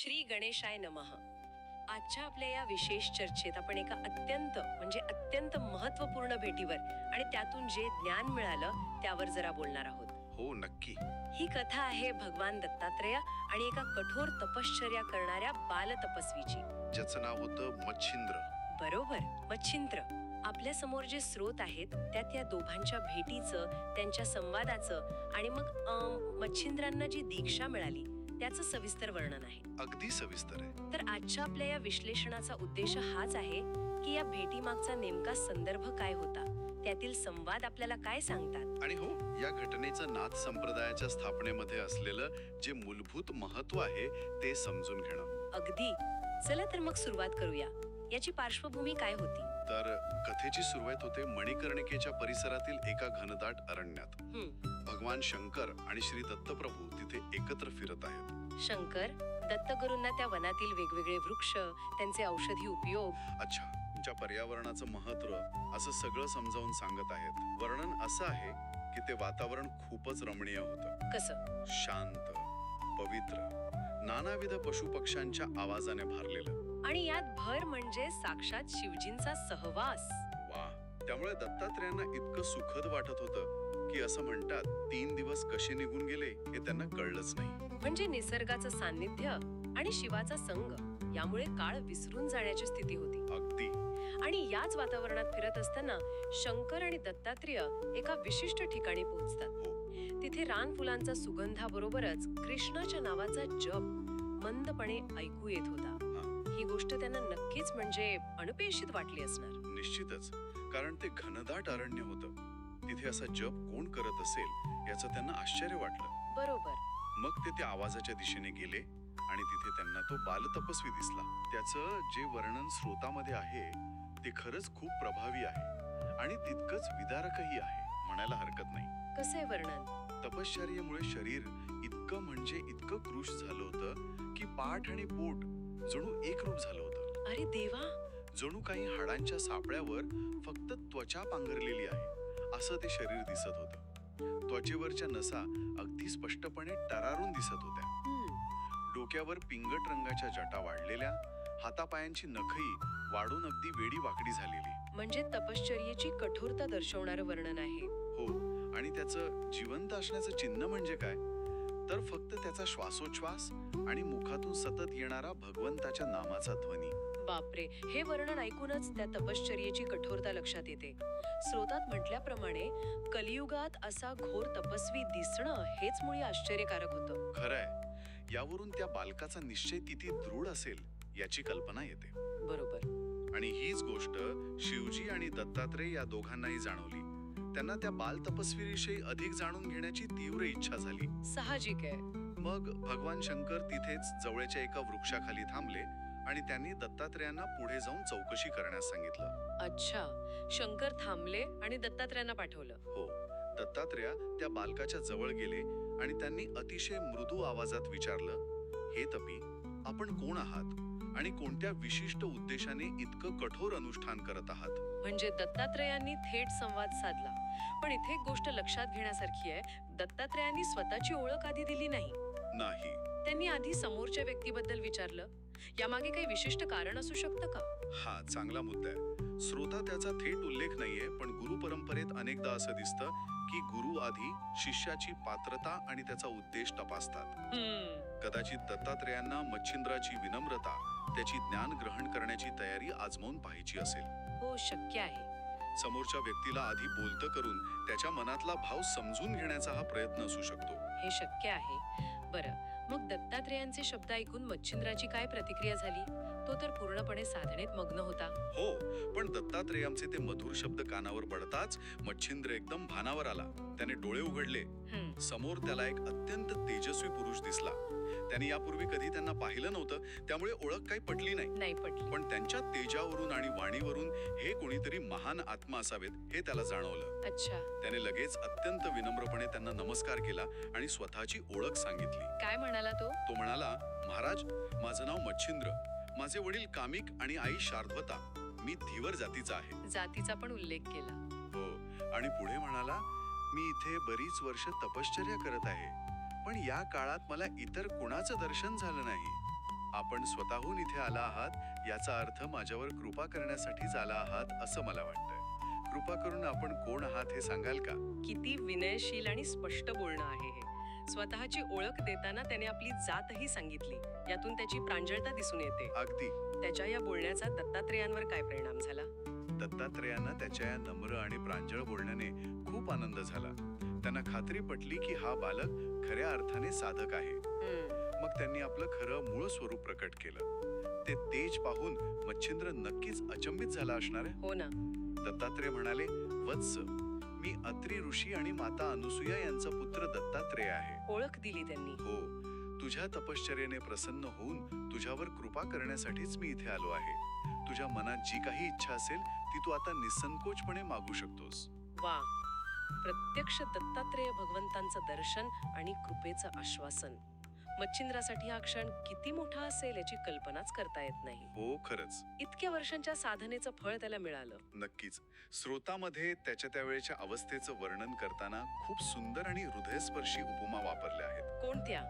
श्री गणेशाय नमः. आजच्या आपल्या या विशेष चर्चेत आपण एका अत्यंत म्हणजे अत्यंत महत्त्वपूर्ण भेटीवर आणि त्यातून जे ज्ञान मिळालं त्यावर जरा बोलणार आहोत. हो नक्की. ही कथा आहे भगवान दत्तात्रेय आणि एका कठोर तपश्चर्या करणाऱ्या बाल तपस्वीची ज्याचं नाव होतं मच्छिंद्र. बरोबर मच्छिंद्र. आपल्यासमोर जे स्रोत आहेत त्यात या दोघांच्या भेटीचं त्यांच्या संवादाचं आणि मग मच्छिंद्रांना जी दीक्षा मिळाली त्याचं सविस्तर वर्णन आहे. अगदी सविस्तर आहे. तर आजच्या आपल्या या विश्लेषणाचा उद्देश हाच आहे की या भेटीमागचा नेमका संदर्भ काय होता? त्यातील संवाद आपल्याला काय सांगतात? आणि हो या घटनेचं नाथ संप्रदायाच्या स्थापनेमध्ये असलेलं जे मूलभूत महत्त्व आहे ते समजून घेणं. अगदी. चला तर मग सुरुवात करूया. याची पार्श्वभूमी काय होती? तर कथेची सुरुवात होते मणिकर्णिकेच्या परिसरातील एका घनदाट अरण्यात. भगवान शंकर आणि श्री दत्तप्रभू तिथे एकत्र फिरत आहेत. शंकर दत्तगुरूंना त्या वनातील वेगवेगळे वृक्ष त्यांचे औषधी उपयोग. अच्छा तुमच्या पर्यावरणाचं महत्त्व असं सगळं समजावून सांगत आहेत. वर्णन असं आहे की ते वातावरण खूपच रमणीय होतं. कसं? शांत पवित्र नानाविध पशुपक्ष्यांच्या आवाजाने भारलेलं. आणि यात भर म्हणजे साक्षात शिवजींचा सहवास. वा त्यामुळे दत्तात्रेयांना इतकं सुखद वाटत होतं की असं म्हणतात तीन दिवस कसे निघून गेले हे त्यांना कळलंच नाही. म्हणजे निसर्गाचं सान्निध्य आणि शिवाचा संग यामुळे काळ विसरून जाण्याची स्थिती होती. अगदी. आणि याच वातावरणात फिरत असताना शंकर आणि दत्तात्रेय एका विशिष्ट ठिकाणी पोहोचतात. हो. तिथे रान फुलांचा सुगंधाबरोबरच कृष्णाच्या नावाचा जप मंदपणे ऐकू येत होता. ही. गोष्ट त्यांना नक्कीच म्हणजे अनपेक्षित वाटली असणार. निश्चितच. कारण ते घनदाट अरण्य होतं. तिथे असा जप कोण करत असेल याचं त्यांना आश्चर्य वाटलं. बरोबर. मग ते त्या आवाजाच्या दिशेने गेले आणि तिथे त्यांना तो बालतपस्वी दिसला. त्याचं जे वर्णन स्रोतामध्ये आहे ते खरंच खूप प्रभावी आहे आणि तितकंच विदारकही आहे म्हणायला हरकत नाही. कसं वर्णन? तपश्चर्येमुळे शरीर इतकं म्हणजे इतकं कृश झालं होतं की पाठ आणि पोट जणू एक रूप झालं होतं. अरे देवा! जणू काही हाडांच्या सापळ्यावर फक्त त्वचा पांघरलेली आहे. असं ते शरीर दिसत होतं. त्वचेवरच्या नसा अगदी स्पष्टपणे टरारून दिसत होत्या. डोक्यावर पिंगट रंगाच्या जटा वाढलेल्या हातापायांची नखही वाढून अगदी वेडी वाकडी झालेली. म्हणजे तपश्चर्येची कठोरता दर्शवणारं वर्णन आहे. हो आणि त्याचं जिवंत असण्याचं चिन्ह म्हणजे काय? तर फक्त त्याचा श्वासोच्छवास आणि मुखातून सतत येणारा भगवंताच्या नामाचा ध्वनी. बापरे हे वर्णन ऐकूनच त्या तपश्चर्येची कठोरता लक्षात येते. स्रोतात म्हटल्याप्रमाणे कलियुगात असा घोर तपस्वी दिसणं हेच मुळी आश्चर्यकारक होतं. खरंय. यावरून त्या बालकाचा निश्चय किती दृढ असेल याची कल्पना येते. बरोबर. आणि हीच गोष्ट शिवजी आणि दत्तात्रेय या दोघांनाही जाणवली. त्यांना त्या बाल तपस्वीविषयी अधिक जाणून घेण्याची तीव्र इच्छा झाली. साहजिक आहे. मग भगवान शंकर तिथेच जवळच्या एका वृक्षाखाली थांबले. आणि त्यांनी दत्तात्रेयांना पुढे जाऊन चौकशी करण्यास सांगितलं. अच्छा. शंकर थांबले आणि दत्तात्रयांना पाठवलं. हो. दत्तात्रेय त्या बालकाच्या जवळ गेले आणि त्यांनी अतिशय मृदू आवाजात विचारलं हे तपी आपण कोण आहात? आणि कोणत्या विशिष्ट उद्देशाने इतकं कठोर अनुष्ठान करत आहात? म्हणजे दत्तात्रयांनी थेट संवाद साधला. पण इथे एक गोष्ट लक्षात घेण्यासारखी आहे. दत्तात्रयांनी स्वतःची ओळख आधी दिली नाही. नाही. त्यांनी आधी समोरच्या व्यक्तीबद्दल विचारलं. यामागे काही विशिष्ट कारण असू शकतं का? हा चांगला मुद्दा आहे. श्रोता त्याचा थेट उल्लेख नाहीये पण गुरु परंपरेत अनेकदा असं दिसतं की गुरु आधी शिष्याची पात्रता आणि त्याचा उद्देश तपासतात. कदाचित दत्तात्रेयांना मच्छिंद्राची विनम्रता त्याची ज्ञान ग्रहण करण्याची तयारी आजमावून पाहायची असेल. हो शक्य आहे. समोरच्या व्यक्तीला आधी बोलतं करून त्याच्या मनातला भाव समजून घेण्याचा हा प्रयत्न असू शकतो. हे शक्य आहे. बरं मग दत्तात्रेयांचे शब्द ऐकून मच्छिंद्राची काय प्रतिक्रिया झाली? तो तर पूर्णपणे साधनेत मग्न होता. हो पण दत्तात्रेयांचे ते मधुर शब्द कानावर पडताच मच्छिंद्र एकदम भानावर आला. त्याने डोळे उघडले. समोर त्याला एक अत्यंत तेजस्वी पुरुष दिसला. त्याने यापूर्वी कधी त्यांना पाहिलं नव्हतं. त्यामुळे ओळख काही पटली नाही. नाही पटली. पण त्यांच्या तेजावरून आणि वाणीवरून हे कोणीतरी महान आत्मा असावेत हे त्याला जाणवलं. अच्छा. त्याने लगेच अत्यंत विनम्रपणे त्यांना नमस्कार केला आणि स्वतःची ओळख सांगितली. काय म्हणाला तो? तो म्हणाला महाराज माझं नाव मच्छिंद्र. माझे वडील कामिक आणि आई शार्दवता. मी धीवर जातीचा आहे. जातीचा पण उल्लेख केला. हो. आणि पुढे म्हणाला मी इथे बरीच वर्ष तपश्चर्या करत आहे. पण या काळात मला इतर कुणाचं दर्शन झालं नाही. आपण स्वतःहून इथे आला आहात याचा अर्थ माझ्यावर कृपा करण्यासाठीच आला आहात असं मला वाटतंय. कृपा करून आपण कोण आहात हे सांगाल का? किती विनयशील आणि स्पष्ट बोलणं आहे हे. स्वतःची ओळख देताना त्याने आपली जातही सांगितली. यातून त्याची प्रांजळता दिसून येते. अगदी. त्याच्या या बोलण्याचा दत्तात्रेयांवर काय परिणाम झाला? दत्तात्रेयांना त्याच्या या नम्र आणि प्रांजळ बोलण्याने खूप आनंद झाला. त्यांना खात्री पटली की हा बालक खऱ्या अर्थाने साधक आहे. मग त्यांनी आपलं खरं मूळ स्वरूप प्रकट केलं. ते तेज पाहून मच्छिंद्र नक्कीच अचंबित झाला असणार आहे. हो ना. दत्तात्रेय म्हणाले वत्स मी अत्रि ऋषी आणि माता अनुसुया यांचा पुत्र दत्तात्रेय आहे. ओळख दिली त्यांनी. हो. तुझ्या तपश्चर्याने प्रसन्न होऊन तुझ्यावर कृपा करण्यासाठीच मी इथे आलो आहे. तुझ्या मनात जी काही इच्छा असेल ती तू आता निसंकोचपणे मागू शकतोस. वा. प्रत्यक्ष दत्तात्रेय भगवंतांचं दर्शन आणि कृपेचं आश्वासन. मच्छिंद्रासाठी हा क्षण किती मोठा असेल याची कल्पनाच करता येत नाही. हो खरंच. इतक्या वर्षांच्या साधनेचं फळ त्याला मिळालं. नक्कीच. स्रोतामध्ये त्याच्या त्यावेळेच्या अवस्थेचं वर्णन करताना खूप सुंदर आणि हृदयस्पर्शी उपमा वापरल्या आहेत. कोणत्या?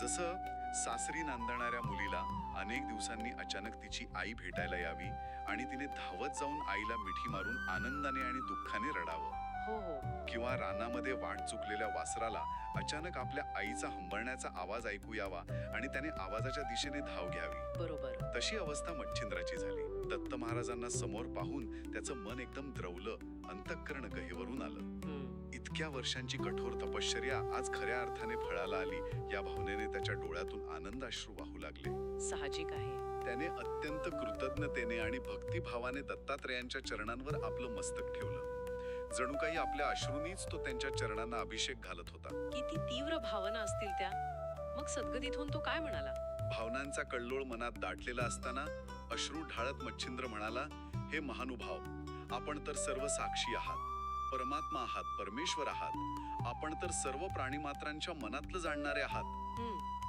जसं सासरी नांदणाऱ्या मुलीला अनेक दिवसांनी अचानक तिची आई भेटायला यावी आणि तिने धावत जाऊन आईला मिठी मारून आनंदाने आणि दुःखाने रडावं. हो हो. किंवा रानामध्ये वाट चुकलेल्या वासराला अचानक आपल्या आईचा हंबरण्याचा आवाज ऐकू यावा आणि त्याने आवाजाच्या दिशेने धाव घ्यावी. बरोबर. तशी अवस्था मच्छिंद्राची झाली. दत्त महाराजांना समोर पाहून त्याचं मन एकदम द्रवलं अंतःकरण गहेवरून आलं. हम्म, इतक्या वर्षांची कठोर तपश्चर्या आज खऱ्या अर्थाने फळाला आली. या भावनेने त्याच्या डोळ्यातून आनंदाश्रू वाहू लागले. साहजिक आहे. त्याने अत्यंत कृतज्ञतेने आणि भक्तिभावाने दत्तात्रेयांच्या चरणांवर आपलं मस्तक ठेवलं. जणू काही आपल्या अश्रूंनीच तो त्यांच्या चरणांना अभिषेक घालत होता. किती तीव्र भावना असतील त्या. मग सद्गतीत होऊन तो काय म्हणाला? भावनांचा कल्लोळ मनात दाटलेला असताना अश्रू ढाळत मच्छिंद्र म्हणाला हे महानुभाव आपण तर सर्व साक्षी आहात परमात्मा आहात परमेश्वर आहात. आपण तर सर्व प्राणीमात्रांच्या मनातलं जाणणारे आहात.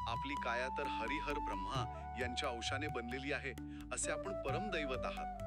आपली काया तर हरिहर ब्रह्मा यांच्या अंशाने बनलेली आहे असे आपण परमदैवत आहात.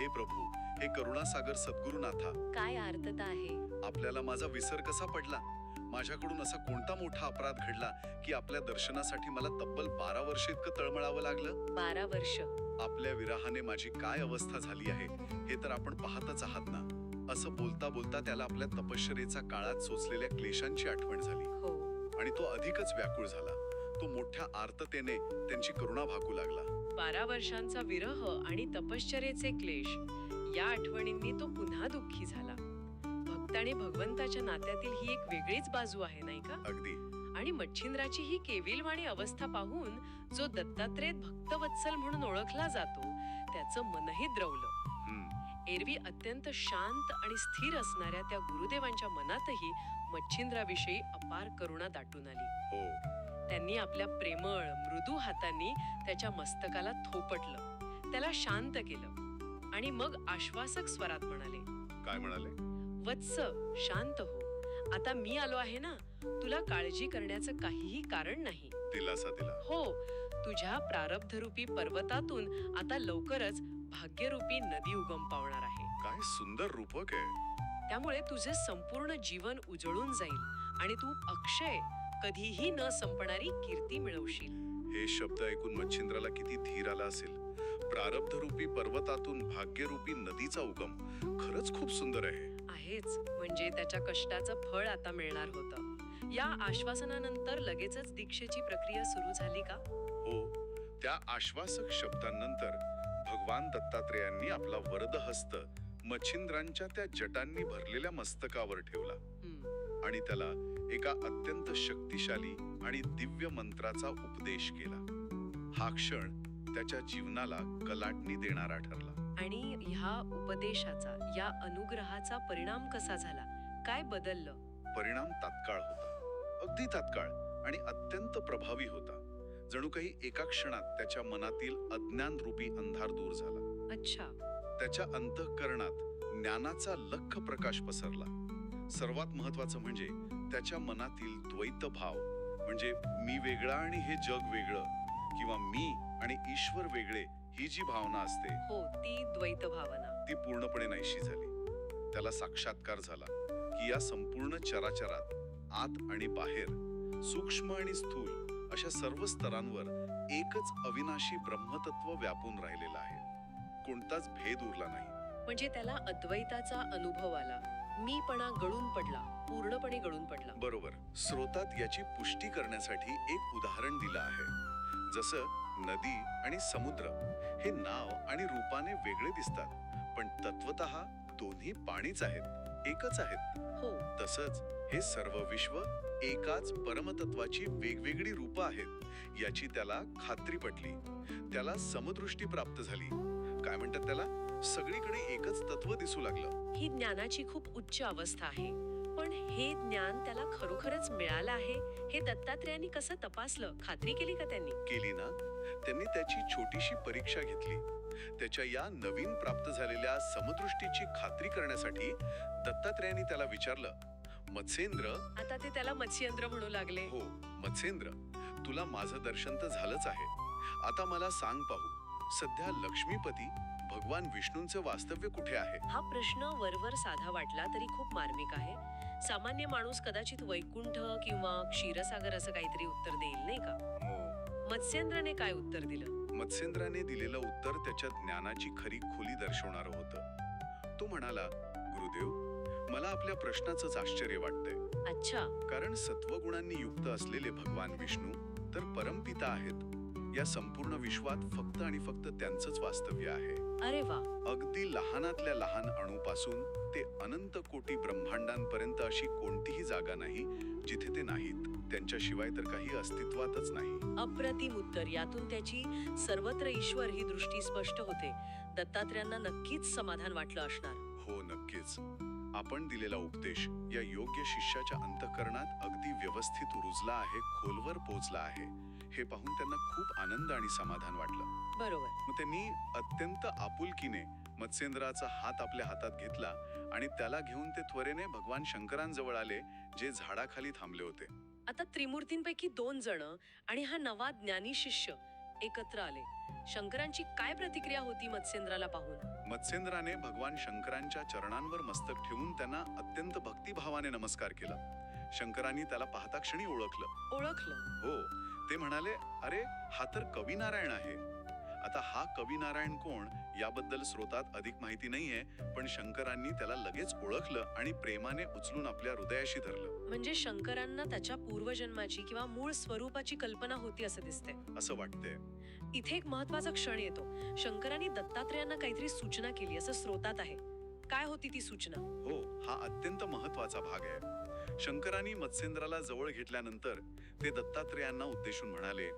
हे प्रभू हे करुणासागर सद्गुरुनाथा. काय आर्तता आहे? आपल्याला माझा विसर कसा पडला? माझ्याकडून असा कोणता मोठा अपराध घडला की आपल्या दर्शनासाठी मला तब्बल बारा वर्ष इतकं तळमळावं लागलं? बारा वर्ष. आपल्या विराहाने माझी काय अवस्था झाली आहे हे तर आपण पाहतच आहात ना? असं बोलता बोलता त्याला आपल्या तपश्चरेचा काळात सोचलेल्या क्लेशांची आठवण झाली. हो. आणि तो अधिकच व्याकुळ झाला. तो मोठ्या आर्ततेने त्यांची करुणा भागू लागला. बारा वर्षांचा विरह आणि तपश्चर्याचे क्लेश. या आठवणींनी तो पुन्हा दुःखी झाला. भक्त आणि भगवंताच्या नात्यातील ही एक वेगळीच बाजू आहे नाही का? अगदी. आणि मच्छिंद्राची ही केविलवाणी अवस्था पाहून जो दत्तात्रेय भक्तवत्सल म्हणून ओळखला जातो त्याचं मनही द्रवलं. एरवी अत्यंत शांत आणि स्थिर असणाऱ्या त्या गुरुदेवांच्या मनातही मच्छिंद्राविषयी अपार करुणा दाटून आली. हो. त्यांनी आपल्या प्रेमळ मृदू हातांनी त्याच्या मस्तकाला थोपटलं. त्याला शांत केलं. आणि मग आश्वासक स्वरात म्हणाले काय म्हणाले? वत्स शांत हो. आता मी आलो आहे ना तुला काळजी करण्याचं काहीही कारण नाही. दिलासा दिला. हो तुझ्या प्रारब्धरूपी पर्वतातून आता लवकरच भाग्यरूपी नदी उगम पावणार आहे. काय सुंदर रूपक आहे. त्यामुळे तुझे संपूर्ण जीवन उजळून जाईल आणि तू अक्षय कधीही न संपणारी कीर्ती मिळवशील. हे शब्द ऐकून मच्छिंद्राला किती धीर आला असेल. प्रारब्धरूपी पर्वतातून भाग्यरूपी नदीचा उगम खरंच खूप सुंदर आहे. आहेच. म्हणजे त्याच्या कष्टाचं फळ आता मिळणार होतं. या आश्वासनानंतर लगेचच दीक्षेची प्रक्रिया सुरू झाली का? हो. त्या आश्वासक शब्दांनंतर भगवान दत्तात्रेयांनी आपला वरद हस्त मच्छिंद्रांच्या त्या जटांनी भरलेल्या मस्तकावर ठेवला. आणि त्याला एका अत्यंत शक्तिशाली आणि दिव्य मंत्राचा उपदेश केला. हा क्षण त्याच्या जीवनाला कलाटणी देणारा ठरला. आणि ह्या उपदेशाचा या अनुग्रहाचा परिणाम कसा झाला? काय बदललं? परिणाम तात्काळ होता. अगदी तात्काळ आणि अत्यंत प्रभावी होता. जणू काही एका क्षणात त्याच्या मनातील अज्ञान रूपी अंधार दूर झाला. अच्छा. त्याच्या अंतःकरणात ज्ञानाचा लख प्रकाश पसरला. सर्वात महत्वाचं म्हणजे त्याच्या मनातील द्वैत भाव म्हणजे मी वेगळा आणि हे जग वेगळं किंवा मी आणि ईश्वर वेगळे ही जी भावना असते हो ती द्वैत भावना. ती पूर्णपणे नाहीशी झाली. त्याला साक्षात्कार झाला की या संपूर्ण चराचरात आत आणि बाहेर सूक्ष्म आणि स्थूल अशा सर्व स्तरांवर एकच अविनाशी ब्रह्मतत्व व्यापून राहिलेलं आहे. कोणताच भेद उरला नाही. म्हणजे त्याला अद्वैताचा अनुभव आला. मीपणा गळून पडला पूर्णपणे गळून पडला. बरोबर. स्रोतात याची पुष्टी करण्यासाठी एक उदाहरण दिलं आहे. जसं नदी आणि समुद्र हे नाव आणि रूपाने वेगळे दिसतात पण तत्वत दोन्ही पाणीच आहेत एकच आहेत. हो. तसंच हे सर्व विश्व एकाच परमतत्वाची वेगवेगळी रूपं आहेत याची त्याला खात्री पटली. त्याला समदृष्टी प्राप्त झाली. काय म्हणतात त्याला? सगळीकडे एकच तत्व दिसू लागलं. ही ज्ञानाची खूप उच्च अवस्था आहे. पण हे ज्ञान त्याला खरोखरच मिळालं आहे? हे दत्तात्रेयांनी कसं तपासलं? खात्री केली का त्यांनी? केली ना. त्यांनी त्याची छोटीशी परीक्षा घेतली. त्याच्या या नवीन प्राप्त झालेल्या समदृष्टीची खात्री करण्यासाठी दत्तात्रेयांनी त्याला विचारलं मत्स्येंद्र आता ते त्याला मत्स्येंद्र म्हणू लागले. हो मत्स्येंद्र तुला माझं दर्शन तर झालंच आहे. आता मला सांग पाहू सध्या लक्ष्मीपती भगवान विष्णूंचे वास्तव्य कुठे आहे? हा प्रश्न वरवर साधा वाटला तरी खूप मार्मिक आहे. सामान्य माणूस कदाचित वैकुंठ किंवा क्षीरसागर असं काहीतरी उत्तर देईल नाही का? हो. मत्स्येंद्रने काय उत्तर दिलं? मत्स्येंद्राने दिलेलं उत्तर त्याच्या ज्ञानाची खरी खोली दर्शवणारं होतं. तो म्हणाला गुरुदेव मला आपल्या प्रश्नाचंच आश्चर्य वाटतंय. अच्छा. कारण सत्वगुणांनी युक्त असलेले भगवान विष्णू तर परमपिता आहेत. या संपूर्ण विश्वात फक्त आणि फक्त त्यांचंच वास्तव्य आहे. अरे वा. अगदी लहानातल्या लहान अणूपासून ते अनंत कोटी ब्रह्मांडांपर्यंत अशी कोणतीही जागा नाही जिथे ते नाहीत. त्यांच्याशिवाय तर काही अस्तित्वातच नाही. अप्रतिम उत्तर. यातून त्याची सर्वत्र ईश्वर ही दृष्टी स्पष्ट होते. दत्तात्र्यांना नक्कीच समाधान वाटलं असणार. हो नक्कीच. आपण दिलेला उपदेश या योग्य शिष्याच्या अंतकरणात अगदी व्यवस्थित रुजला आहे खोलवर पोचला आहे. हे पाहून त्यांना खूप आनंद आणि समाधान वाटलं. बरोबर. मग त्यांनी अत्यंत आपुलकीने मत्स्येंद्राचा हात आपल्या हातात घेतला आणि त्याला घेऊन ते त्वरेने भगवान शंकरांजवळ आले जे झाडाखाली थांबले होते. आता त्रिमूर्तींपैकी दोन जण आणि हा नवा ज्ञानी शिष्य एकत्र आले. शंकरांची काय प्रतिक्रिया होती मत्स्येंद्राला पाहून? मत्स्येंद्राने भगवान शंकरांच्या चरणांवर मस्तक ठेवून त्यांना अत्यंत भक्तिभावाने नमस्कार केला. शंकरांनी त्याला पाहता क्षणी ओळखलं. ओळखलं. हो ते म्हणाले अरे हा तर कवी नारायण आहे. आता हा कवी नारायण कोण याबद्दल स्रोतात अधिक माहिती नाहीये पण शंकरांनी त्याला लगेच ओळखलं आणि प्रेमाने उचलून आपल्या हृदयाशी धरलं. म्हणजे शंकरांना त्याच्या पूर्वजन्माची किंवा मूळ स्वरूपाची कल्पना होती असं दिसते असं वाटतंय. इथे एक महत्त्वाचा क्षण येतो. शंकरांनी दत्तात्रेयांना काहीतरी सूचना केली असं स्रोतात आहे. काय होती ती सूचना? हो हा अत्यंत महत्त्वाचा भाग आहे. शंकरांनी मत्स्येंद्राला जवळ घेतल्यानंतर ते दत्तात्रेयांना उद्देशून म्हणाले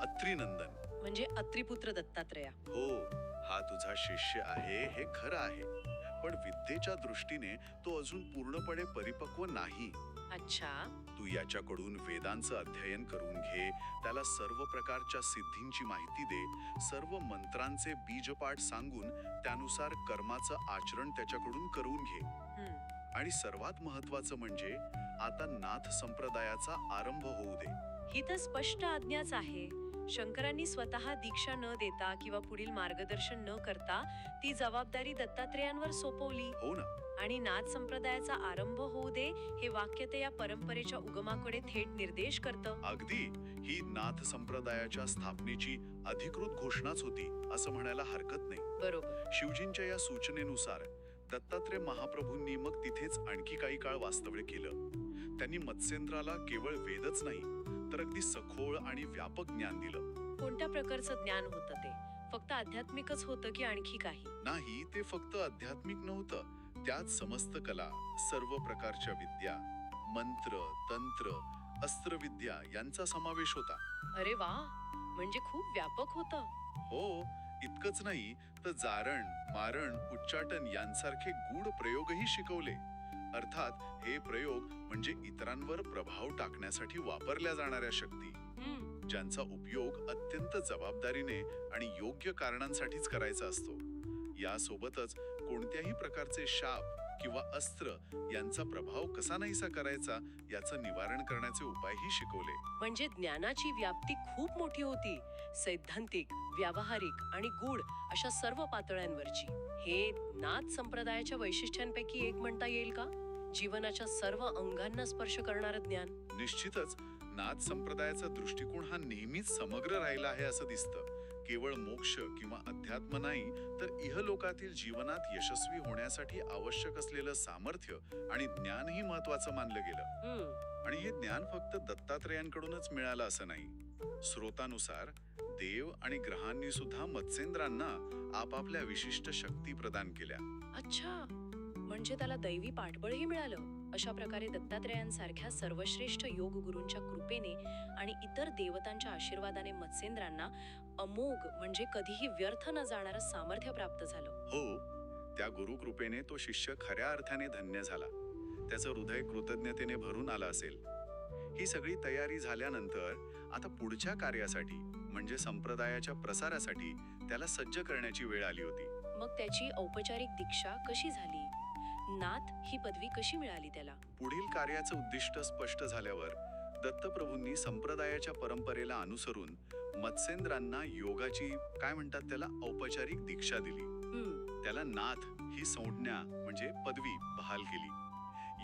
अत्रिनंदन. म्हणजे अत्रिपुत्र दत्तात्रेया. हो हा तुझा शिष्य आहे हे खरं आहे. पण विद्येच्या दृष्टीने तो अजून पूर्णपणे परिपक्व नाही. अच्छा. तू याच्याकडून वेदांचं अध्ययन करून घे त्याला सर्व प्रकारच्या सिद्धींची माहिती दे सर्व मंत्रांचे बीजपाठ सांगून त्यानुसार कर्माचं आचरण त्याच्याकडून करून घे. आणि सर्वात महत्वाचं म्हणजे आता नाथ संप्रदायाचा आरंभ होऊ दे. ही तर स्पष्ट आज्ञाच आहे. शंकरांनी स्वतः दीक्षा न देता किंवा पुढील मार्गदर्शन न करता ती जबाबदारी दत्तात्रेयांवर सोपवली. हो ना. आणि नाथ संप्रदायाचा आरंभ होऊ दे हे वाक्य ते या परंपरेच्या उगमाकडे थेट निर्देश करतं. अगदी. ही नाथ संप्रदायाच्या स्थापनेची अधिकृत घोषणाच होती असं म्हणायला हरकत नाही. बरोबर. शिवजींच्या या सूचनेनुसार दत्तात्रय महाप्रभूंनी मग तिथेच आणखी काही काळ वास्तव्य केलं. त्यांनी मत्स्येंद्राला केवळ वेदच नाही तर अगदी सखोल आणि व्यापक ज्ञान दिलं. कोणत्या प्रकारचं ज्ञान होतं ते? फक्त आध्यात्मिकच होतं की आणखी काही? नाही ते फक्त आध्यात्मिक नव्हतं. त्यात समस्त कला सर्व प्रकारच्या विद्या मंत्र तंत्र अस्त्रविद्या यांचा समावेश होता. अरे वा! म्हणजे खूप व्यापक होतं. हो इतकंच नाही तर जारण मारण उच्चाटन यांसारखे गूढ प्रयोगही शिकवले. अर्थात हे प्रयोग म्हणजे इतरांवर प्रभाव टाकण्यासाठी वापरल्या जाणाऱ्या शक्ती ज्यांचा उपयोग अत्यंत जबाबदारीने आणि योग्य कारणांसाठीच करायचा असतो. यासोबतच कोणत्याही प्रकारचे शाप किंवा अस्त्र यांचा प्रभाव कसा नाहीसा करायचा याचं निवारण करण्याचे उपायही शिकवले. म्हणजे ज्ञानाची व्याप्ती खूप मोठी होती. सैद्धांतिक व्यावहारिक आणि गूढ अशा सर्व पातळ्यांवरची. हे नाथ संप्रदायाच्या वैशिष्ट्यांपैकी एक म्हणता येईल का? जीवनाच्या सर्व अंगांना स्पर्श करणारं ज्ञान. निश्चितच नाथ संप्रदायाचा दृष्टिकोन हा नेहमीच समग्र राहिला आहे असं दिसतं. केवळ मोक्ष किंवा अध्यात्म नाही तर इहलोकातील जीवनात यशस्वी होण्यासाठी आवश्यक असलेलं सामर्थ्य आणि ज्ञानही महत्वाचं मानलं गेलं. आणि हे ज्ञान फक्त दत्तात्रेयांकडूनच मिळालं असं नाही. स्रोतानुसार देव आणि ग्रहांनी सुद्धा मत्स्येंद्रांना आपापल्या विशिष्ट शक्ती प्रदान केल्या. अच्छा. म्हणजे त्याला दैवी पाठबळही मिळालं. अशा प्रकारे दत्तात्रेयांसारख्या सर्वश्रेष्ठ योग गुरूंच्या कृपेने आणि इतर देवतांच्या आशीर्वादाने मत्स्येंद्रांना अमोघ म्हणजे कधीही व्यर्थ न जाणारं सामर्थ्य प्राप्त झालं. हो त्या गुरुकृपेने तो शिष्य खऱ्या अर्थाने धन्य झाला. त्याचं हृदय कृतज्ञतेने भरून आलं असेल. ही सगळी तयारी झाल्यानंतर आता पुढच्या कार्यासाठी म्हणजे संप्रदायाच्या प्रसारासाठी त्याला सज्ज करण्याची वेळ आली होती. मग त्याची औपचारिक दीक्षा कशी झाली? नाथ ही पदवी कशी मिळाली त्याला? पुढील कार्याचं उद्दिष्ट स्पष्ट झाल्यावर दत्तप्रभूंनी संप्रदायाच्या परंपरेला अनुसरून मत्स्येंद्रांना योगाची काय म्हणतात त्याला औपचारिक दीक्षा दिली. त्याला नाथ ही संज्ञा म्हणजे पदवी बहाल केली.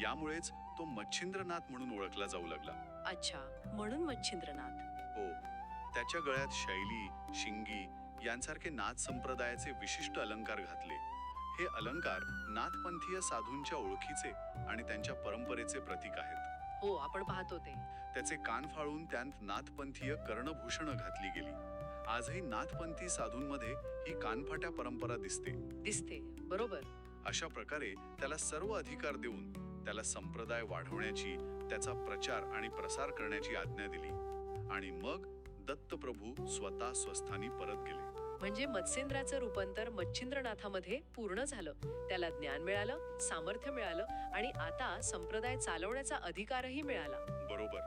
यामुळेच तो मच्छिंद्रनाथ म्हणून ओळखला जाऊ लागला. अच्छा म्हणून मच्छिंद्रनाथ. हो. त्याच्या गळ्यात शैली शिंगी यांसारखे नाथ संप्रदायाचे विशिष्ट अलंकार घातले. हे अलंकार नाथपंथीय साधूंच्या ओळखीचे आणि त्यांच्या परंपरेचे प्रतीक आहेत. हो आपण पाहतो ते. त्याचे कान फाळून त्यात नाथपंथीय कर्णभूषणं घातली गेली. आजही नाथपंथी साधूंमध्ये ही कानफाट्या परंपरा दिसते. दिसते बरोबर. अशा प्रकारे त्याला सर्व अधिकार देऊन त्याला संप्रदाय वाढवण्याची त्याचा प्रचार आणि प्रसार करण्याची आज्ञा दिली. आणि मग दत्तप्रभू स्वतः स्वस्थानी परत गेले. म्हणजे मत्स्येंद्राचं रूपांतर मच्छिंद्रनाथामध्ये पूर्ण झालं. त्याला ज्ञान मिळालं सामर्थ्य मिळालं आणि आता संप्रदाय चालवण्याचा अधिकारही मिळाला. बरोबर.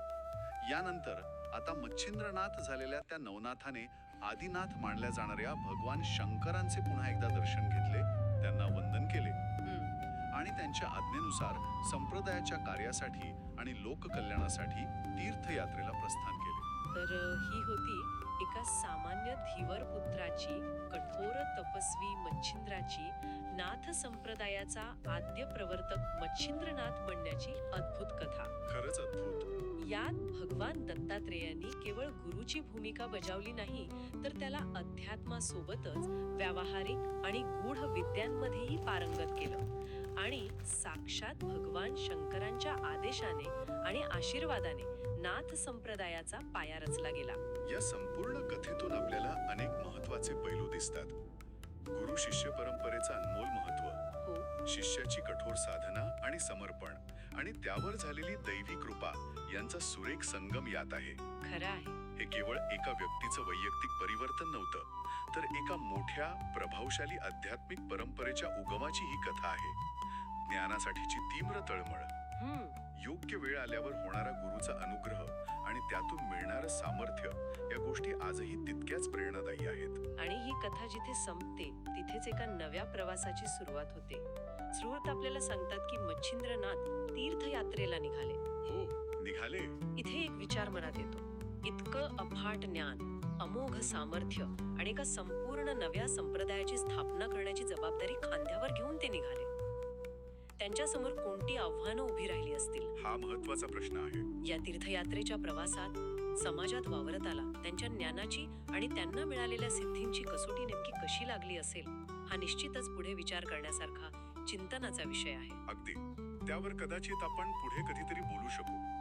यानंतर आता मच्छिंद्रनाथ झालेल्या त्या नवनाथाने आदिनाथ मानल्या जाणाऱ्या भगवान शंकरांचे पुन्हा एकदा दर्शन घेतले त्यांना वंदन केले. आणि त्यांच्या आज्ञेनुसार संप्रदायाच्या कार्यासाठी आणि लोककल्याणासाठी तीर्थयात्रेला प्रस्थान केले. तर ही होती एका सामान्य धीवर पुत्राची कठोर तपस्वी मच्छिंद्राची नाथ संप्रदायाचा आद्य प्रवर्तक मच्छिंद्रनाथ बनण्याची अद्भुत कथा. खरंच अद्भुत. यात भगवान दत्तात्रेयांनी केवळ गुरुची भूमिका बजावली नाही तर त्याला अध्यात्मासोबतच व्यावहारिक आणि गूढ विद्यांमध्येही पारंगत केलं. आणि साक्षात भगवान शंकरांच्या आदेशाने आणि आशीर्वादाने नाथ संप्रदायाचा पाया रचला गेला. या संपूर्ण कथेतून आपल्याला अनेक महत्त्वाचे पैलू दिसतात. गुरु शिष्य परंपरेचं अनमोल महत्त्व हो. शिष्याची कठोर साधना आणि समर्पण आणि त्यावर झालेली दैवी कृपा यांचा सुरेख संगम यात आहे. खरं आहे. हे केवळ एका व्यक्तीचं वैयक्तिक परिवर्तन नव्हतं तर एका मोठ्या प्रभावशाली आध्यात्मिक परंपरेच्या उगमाची ही कथा आहे. ज्ञानासाठीची तीव्र तळमळ. हम्म. योग्य वेळ आल्यावर होणारा गुरुचा अनुग्रह आणि त्यातून मिळणारं सामर्थ्य या गोष्टी आजही तितक्याच प्रेरणादायी आहेत. आणि ही कथा जिथे संपते तिथेच एका नव्या प्रवासाची सुरुवात होते. सुरुवात आपल्याला सांगतात की मच्छिंद्रनाथ तीर्थयात्रेला निघाले. हो निघाले? इथे एक विचार मनात येतो. इतकं अफाट ज्ञान अमोघ सामर्थ्य आणि एका संपूर्ण नव्या संप्रदायाची स्थापना करण्याची जबाबदारी खांद्यावर घेऊन ते निघाले. त्यांच्यासमोर कोणती आव्हानं उभी राहिली असतील? हा महत्त्वाचा प्रश्न आहे. या तीर्थयात्रेच्या प्रवासात समाजात वावरत आला त्यांच्या ज्ञानाची आणि त्यांना मिळालेल्या सिद्धींची कसोटी नेमकी कशी लागली असेल हा निश्चितच पुढे विचार करण्यासारखा चिंतनाचा विषय आहे. अगदी. त्यावर कदाचित आपण पुढे कधीतरी बोलू शकू.